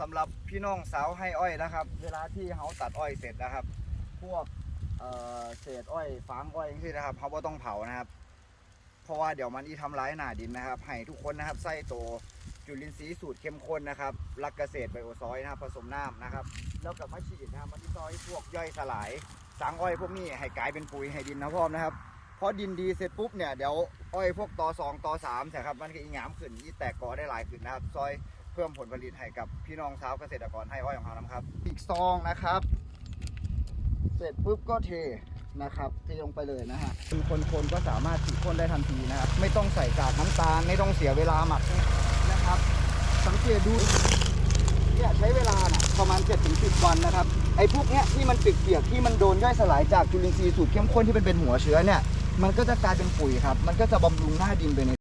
สำหรับพี่น้องสาวให้อ้อยนะครับ เวลาที่เขาตัดอ้อยเสร็จนะครับ พวกเเศษอ้อยฟางอ้อยอย่างที่นะครับเขาก็ต้องเผานะครับ เพราะว่าเดี๋ยวมันอีทำร้ายหนาดินนะครับ ให้ทุกคนนะครับใส่ตัวจุลินทรีย์สูตรเข้มข้นนะครับรักเกษตรไบโอซอยนะครับผสมน้ำนะครับ แล้วกับมาฉีดนะครับมันที่ซอยพวกย่อยสลายสางอ้อยพวกนี้ให้กลายเป็นปุ๋ยให้ดินนะพ่อมนะครับพอดินดีเสร็จปุ๊บเนี่ยเดี๋ยวอ้อยพวกตอสองตอสามใช่ครับมันก็อีหงามขึ้นอีแตกกอได้หลายขึ้นนะครับ ซอย พิ่มผลผลิตให้กับพี่น้องชาวเกษตรกรให้อ้อยของเรานะครับ อีกซองนะครับ เสร็จปุ๊บก็เทนะครับเทลงไปเลยนะฮะคือคนๆก็สามารถฉีดพ่นได้ทันทีนะครับไม่ต้องใส่กากน้ำตาลไม่ต้องเสียเวลาหมักนะครับ สังเกตดูเนี่ยใช้เวลานะประมาณ7-10วันนะครับไอ้พวกเนี้ยที่มันเปียกๆที่มันโดนย่อยสลายจากจุลินทรีย์สูตรเข้มข้นที่เป็นเป็นหัวเชื้อเนี่ยมันก็จะกลายเป็นปุ๋ยครับ มันก็จะบำรุงหน้าดินไปใน